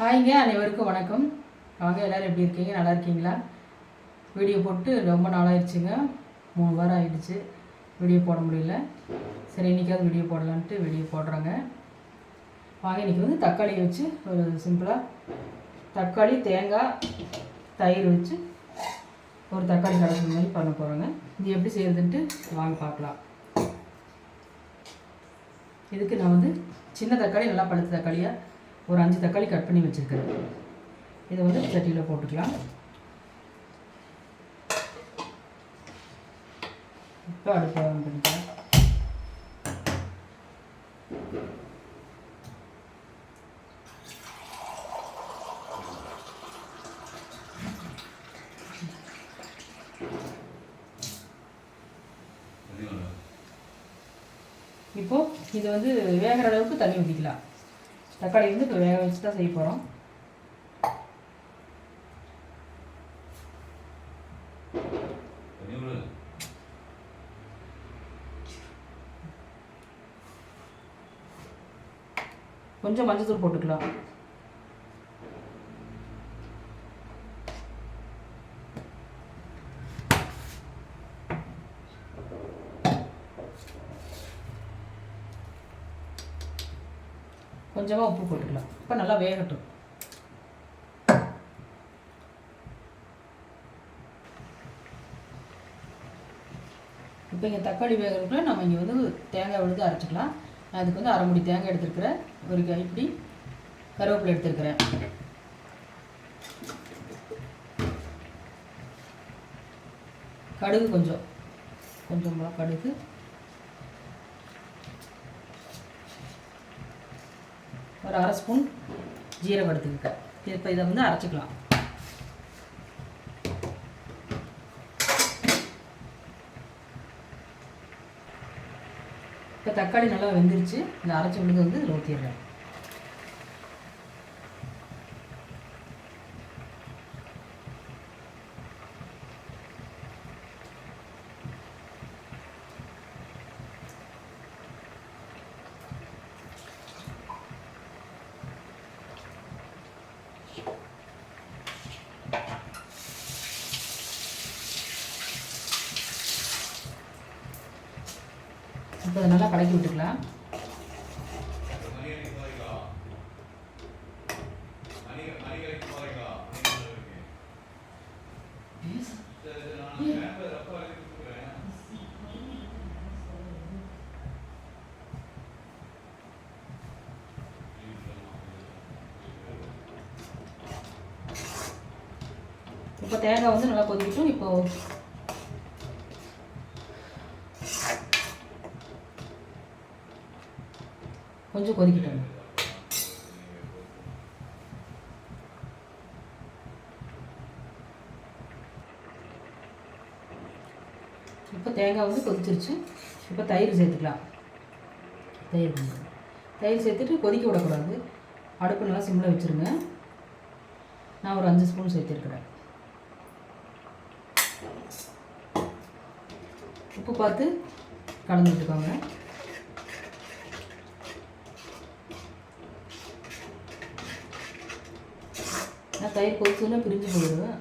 ஹாய்ங்க அனைவருக்கும் வணக்கம். வாங்க எல்லோரும் எப்படி இருக்கீங்க? நல்லா இருக்கீங்களா? வீடியோ போட்டு ரொம்ப நாளாயிடுச்சுங்க. மூணு வாரம் ஆகிடுச்சு வீடியோ போட முடியல. சரி இன்றைக்காவது வீடியோ போடலான்ட்டு வீடியோ போடுறேங்க. வாங்க இன்றைக்கி வந்து தக்காளி வச்சு ஒரு சிம்பிளாக தக்காளி தேங்காய் தயிர் வச்சு ஒரு தக்காளி கடைசி மாதிரி பண்ண போகிறோங்க இது எப்படி செய்யறதுன்ட்டு வாங்க பார்க்கலாம். இதுக்கு நான் வந்து சின்ன தக்காளி நல்லா பழுத்த தக்காளியாக ஒரு அஞ்சு தக்காளி கட் பண்ணி வச்சுருக்கேன். இதை வந்து சட்டியில் போட்டுக்கலாம். இப்போ அடுப்பை ஆன் பண்ணிக்கலாம். இப்போது இது வந்து வேகிற அளவுக்கு தண்ணி ஊற்றிக்கலாம் தக்காளி வந்து இப்போ வேக வச்சு தான் செய்ய போகிறோம் கொஞ்சம் மஞ்சத்தூள் போட்டுக்கலாம். கொஞ்சமாக உப்பு போட்டுக்கலாம். இப்போ நல்லா வேகட்டும். இப்போ இங்கே தக்காளி வேகிறதுக்குள்ள நம்ம இங்கே வந்து தேங்காய் விழுந்து அரைச்சிக்கலாம். நான் அதுக்கு வந்து அரை முடி தேங்காய் எடுத்துருக்கிறேன். ஒரு கைப்பிடி கருவேப்பிலை எடுத்துருக்கிறேன். கடுகு கொஞ்சம். கொஞ்சம் கடுகு. ஒரு அரை ஸ்பூன் ஜீரகம் எடுத்துக்கிட்டேன் இப்போ இதை வந்து அரைச்சிக்கலாம். இப்போ தக்காளி நல்லா வெந்துருச்சு. இந்த அரைச்சி விழுந்து வந்து இதில் ஊற்றிடுறேன் இப்போ அதை நல்லா கலக்கி விட்டுக்கலாம். இப்போ தேங்காய் வந்து நல்லா கொதிக்கட்டும். இப்போ கொஞ்சம் கொதிக்கட்டும். இப்போ தேங்காய் வந்து கொதிச்சிருச்சு. இப்போ தயிர் சேர்த்துக்கலாம். தயிர் தயிர் சேர்த்துட்டு கொதிக்க விடக்கூடாது. அடுப்பு நல்லா சிம்மில் வச்சுருங்க. நான் ஒரு அஞ்சு ஸ்பூன் சேர்த்துருக்குறேன். உப்பு பார்த்து கலந்து விட்டுக்கோங்க. நான் தயிர் கொதிச்சுன்னா பிரிஞ்சு போயிடுவேன்.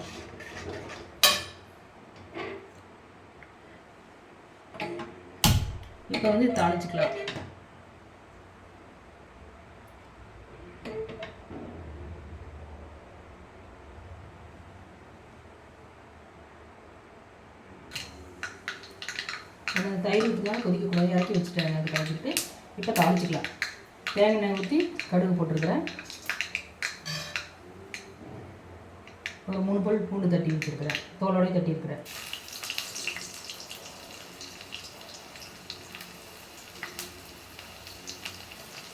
இப்போ வந்து தாளிச்சுக்கலாம். அந்த தயிர் ஊற்றிக்கலாம் கொதிக்கக்கூடாது இறக்கி வச்சுட்டேன். அது கலந்துட்டு இப்போ தாளிச்சிக்கலாம். தேங்காய் ஊற்றி கடுகு போட்டிருக்கிறேன். ஒரு மூணு பல் பூண்டு தட்டி வச்சுருக்கிறேன். தோலோடய தட்டியிருக்கிறேன்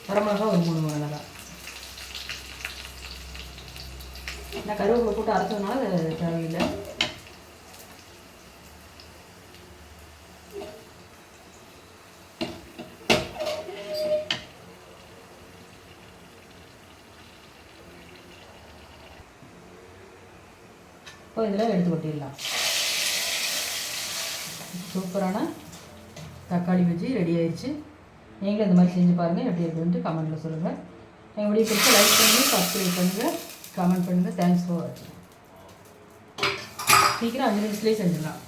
வரமிளகா ஒரு மூணு மிளகா நான் கருவேப்பிலை போட்டு அரைச்சதுனால தேவையில்லை. இப்போ இதில் எடுத்து கொட்டிடலாம். சூப்பரான தக்காளி பஜ்ஜி ரெடி ஆயிடுச்சு நீங்களும் இந்த மாதிரி செஞ்சு பாருங்கள் எப்படி இருக்குன்ட்டு கமெண்ட்டில் சொல்லுங்கள் எங்கள் வீடியோ பிடிச்சா லைக் பண்ணுங்கள் சப்ஸ்கிரைப் பண்ணுங்கள் கமெண்ட் பண்ணுங்கள் தேங்க்ஸ் ஃபார் வாட்சிங் சீக்கிரம் அஞ்சு நிமிஷத்துலேயே செஞ்சிடலாம்.